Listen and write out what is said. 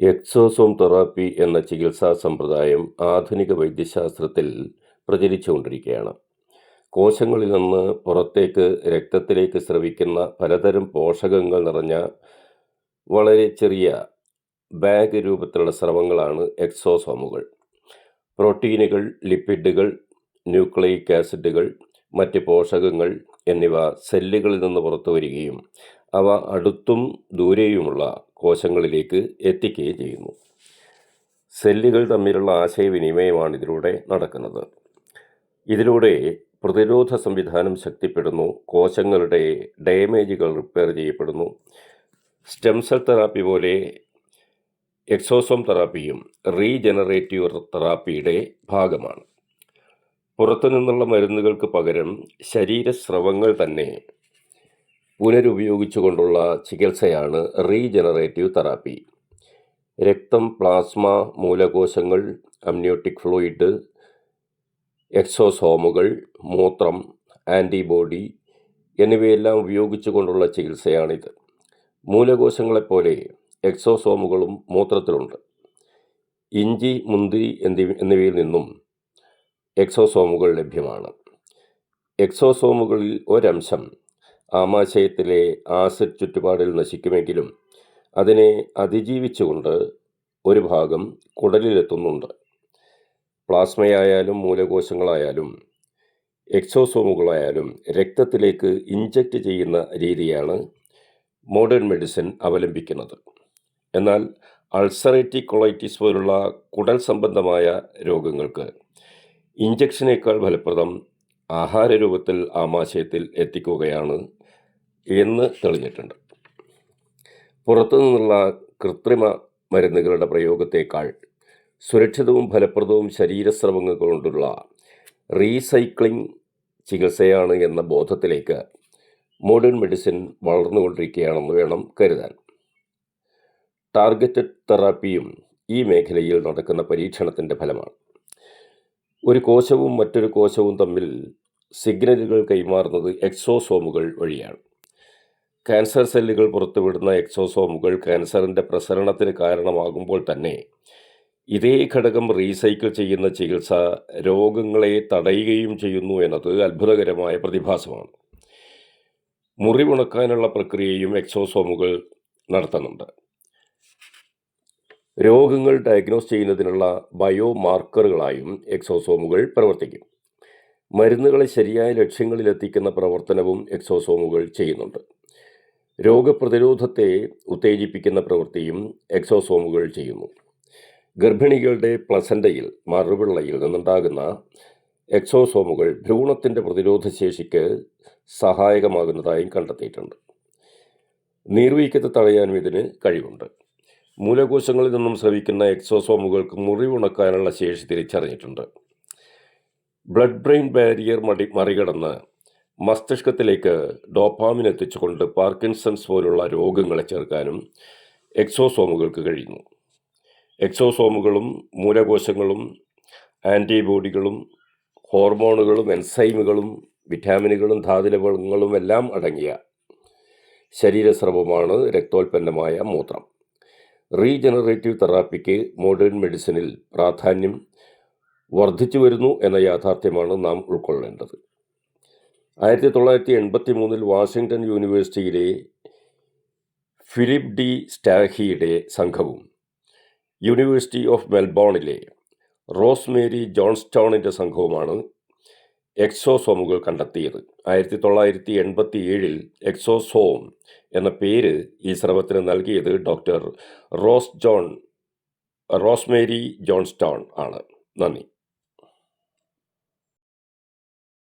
എക്സോസോം therapy എന്ന ചികിത്സാ സമ്പ്രദായം ആധുനിക വൈദ്യശാസ്ത്രത്തിൽ പ്രചരിച്ചുകൊണ്ടിരിക്കുകയാണ്. കോശങ്ങളിൽ നിന്ന് പുറത്തേക്ക് രക്തത്തിലേക്ക് സ്രവിക്കുന്ന പലതരം പോഷകങ്ങൾ നിറഞ്ഞ വളരെ ചെറിയ ബാഗ് രൂപത്തിലുള്ള സ്രവങ്ങളാണ് എക്സോസോമുകൾ. പ്രോട്ടീനുകൾ ലിപ്പിഡുകൾ ന്യൂക്ലിയിക് ആസിഡുകൾ മറ്റ് പോഷകങ്ങൾ എന്നിവ സെല്ലുകളിൽ നിന്ന് പുറത്തു വരികയും അവ അടുത്തും ദൂരെയുമുള്ള കോശങ്ങളിലേക്ക് എത്തിക്കുകയും ചെയ്യുന്നു. സെല്ലുകൾ തമ്മിലുള്ള ആശയവിനിമയമാണ് ഇതിലൂടെ നടക്കുന്നത്. ഇതിലൂടെ പ്രതിരോധ സംവിധാനം ശക്തിപ്പെടുന്നു കോശങ്ങളുടെ ഡാമേജുകൾ റിപ്പയർ ചെയ്യപ്പെടുന്നു. സ്റ്റെം സെൽ തെറാപ്പി പോലെ എക്സോസോം തെറാപ്പിയും റീജനറേറ്റീവ് തെറാപ്പിയുടെ ഭാഗമാണ്. പുറത്തുനിന്നുള്ള മരുന്നുകൾക്ക് പകരം ശരീരസ്രവങ്ങൾ തന്നെ പുനരുപയോഗിച്ചുകൊണ്ടുള്ള ചികിത്സയാണ് റീജനറേറ്റീവ് തെറാപ്പി. രക്തം പ്ലാസ്മ മൂലകോശങ്ങൾ അമ്നിയോട്ടിക് ഫ്ലൂയിഡ് എക്സോസോമുകൾ മൂത്രം ആന്റിബോഡി എന്നിവയെല്ലാം ഉപയോഗിച്ചുകൊണ്ടുള്ള ചികിത്സയാണിത്. മൂലകോശങ്ങളെപ്പോലെ എക്സോസോമുകളും മൂത്രത്തിലുണ്ട്. ഇഞ്ചി മുന്തിരി എന്നിവ എന്നിവയിൽ നിന്നും എക്സോസോമുകൾ ലഭ്യമാണ്. എക്സോസോമുകളിൽ ഒരംശം ആമാശയത്തിലെ ആസിഡ് ചുറ്റുപാടിൽ നശിക്കുമെങ്കിലും അതിനെ അതിജീവിച്ചുകൊണ്ട് ഒരു ഭാഗം കുടലിലെത്തുന്നുണ്ട്. പ്ലാസ്മയായാലും മൂലകോശങ്ങളായാലും എക്സോസോമുകളായാലും രക്തത്തിലേക്ക് ഇഞ്ചക്റ്റ് ചെയ്യുന്ന രീതിയാണ് മോഡേൺ മെഡിസിൻ അവലംബിക്കുന്നത്. എന്നാൽ അൾസറേറ്റിക് കൊളൈറ്റിസ് പോലുള്ള കുടൽ സംബന്ധമായ രോഗങ്ങൾക്ക് ഇഞ്ചക്ഷനേക്കാൾ ഫലപ്രദം ആഹാര രൂപത്തിൽ ആമാശയത്തിൽ എത്തിക്കുകയാണ് എന്ന് തെളിഞ്ഞിട്ടുണ്ട്. പുറത്തു നിന്നുള്ള കൃത്രിമ മരുന്നുകളുടെ പ്രയോഗത്തേക്കാൾ സുരക്ഷിതവും ഫലപ്രദവും ശരീരസ്രവങ്ങൾ കൊണ്ടുള്ള റീസൈക്ലിംഗ് ചികിത്സയാണ് എന്ന ബോധത്തിലേക്ക് മോഡേൺ മെഡിസിൻ വളർന്നുകൊണ്ടിരിക്കുകയാണെന്ന് വേണം കരുതാൻ. ടാർഗറ്റഡ് തെറാപ്പിയും ഈ മേഖലയിൽ നടക്കുന്ന പരീക്ഷണത്തിന്റെ ഫലമാണ്. ഒരു കോശവും മറ്റൊരു കോശവും തമ്മിൽ സിഗ്നലുകൾ കൈമാറുന്നത് എക്സോസോമുകൾ വഴിയാണ്. ക്യാൻസർ സെല്ലുകൾ പുറത്തുവിടുന്ന എക്സോസോമുകൾ ക്യാൻസറിന്റെ പ്രസരണത്തിന് കാരണമാകുമ്പോൾ തന്നെ ഇതേ ഘടകം റീസൈക്കിൾ ചെയ്യുന്ന ചികിത്സ രോഗങ്ങളെ തടയുകയും ചെയ്യുന്നു എന്നത് അത്ഭുതകരമായ പ്രതിഭാസമാണ്. മുറിവുണക്കാനുള്ള പ്രക്രിയയും എക്സോസോമുകൾ നടത്തുന്നുണ്ട്. രോഗങ്ങൾ ഡയഗ്നോസ് ചെയ്യുന്നതിനുള്ള ബയോ മാർക്കറുകളായും എക്സോസോമുകൾ പ്രവർത്തിക്കും. മരുന്നുകളെ ശരിയായ ലക്ഷ്യങ്ങളിലെത്തിക്കുന്ന പ്രവർത്തനവും എക്സോസോമുകൾ ചെയ്യുന്നുണ്ട്. രോഗപ്രതിരോധത്തെ ഉത്തേജിപ്പിക്കുന്ന പ്രവൃത്തിയും എക്സോസോമുകൾ ചെയ്യുന്നു. ഗർഭിണികളുടെ പ്ലസന്റയിൽ മറുപിള്ളയിൽ നിന്നുണ്ടാകുന്ന എക്സോസോമുകൾ ഭ്രൂണത്തിന്റെ പ്രതിരോധശേഷിക്ക് സഹായകമാകുന്നതായും കണ്ടെത്തിയിട്ടുണ്ട്. നീർവീക്കത്തെ തടയാനും ഇതിന് കഴിവുണ്ട്. മൂലകോശങ്ങളിൽ നിന്നും സ്രവിക്കുന്ന എക്സോസോമുകൾക്ക് മുറിവുണക്കാനുള്ള ശേഷി തിരിച്ചറിഞ്ഞിട്ടുണ്ട്. ബ്ലഡ് ബ്രെയിൻ ബാരിയർ മടി മറികടന്ന് മസ്തിഷ്കത്തിലേക്ക് ഡോപ്പാമിൻ എത്തിച്ചുകൊണ്ട് പാർക്കിൻസൺസ് പോലുള്ള രോഗങ്ങളെ ചേർക്കാനും എക്സോസോമുകൾക്ക് കഴിയുന്നു. എക്സോസോമുകളും മൂലകോശങ്ങളും ആന്റിബോഡികളും ഹോർമോണുകളും എൻസൈമുകളും വിറ്റാമിനുകളും ധാതുലവണങ്ങളും എല്ലാം അടങ്ങിയ ശരീരസ്രവമാണ് രക്തോൽപ്പന്നമായ മൂത്രം. റീജനറേറ്റീവ് തെറാപ്പിക്ക് മോഡേൺ മെഡിസിനിൽ പ്രാധാന്യം വർദ്ധിച്ചു വരുന്നു എന്ന യാഥാർത്ഥ്യമാണ് നാം ഉൾക്കൊള്ളേണ്ടത്. ആയിരത്തി തൊള്ളായിരത്തി എൺപത്തി മൂന്നിൽ വാഷിങ്ടൺ യൂണിവേഴ്സിറ്റിയിലെ ഫിലിപ്പ് ഡി സ്റ്റാഹിയുടെ സംഘവും യൂണിവേഴ്സിറ്റി ഓഫ് മെൽബോണിലെ റോസ്മേരി ജോൺസ്റ്റോണിന്റെ സംഘവുമാണ് എക്സോസോമുകൾ കണ്ടെത്തിയത്. ആയിരത്തി തൊള്ളായിരത്തി എൺപത്തി ഏഴിൽ എക്സോസോം എന്ന പേര് ഈ സ്രവത്തിന് നൽകിയത് doctor Rose John Rosemary Johnstone ആണ്. നന്ദി.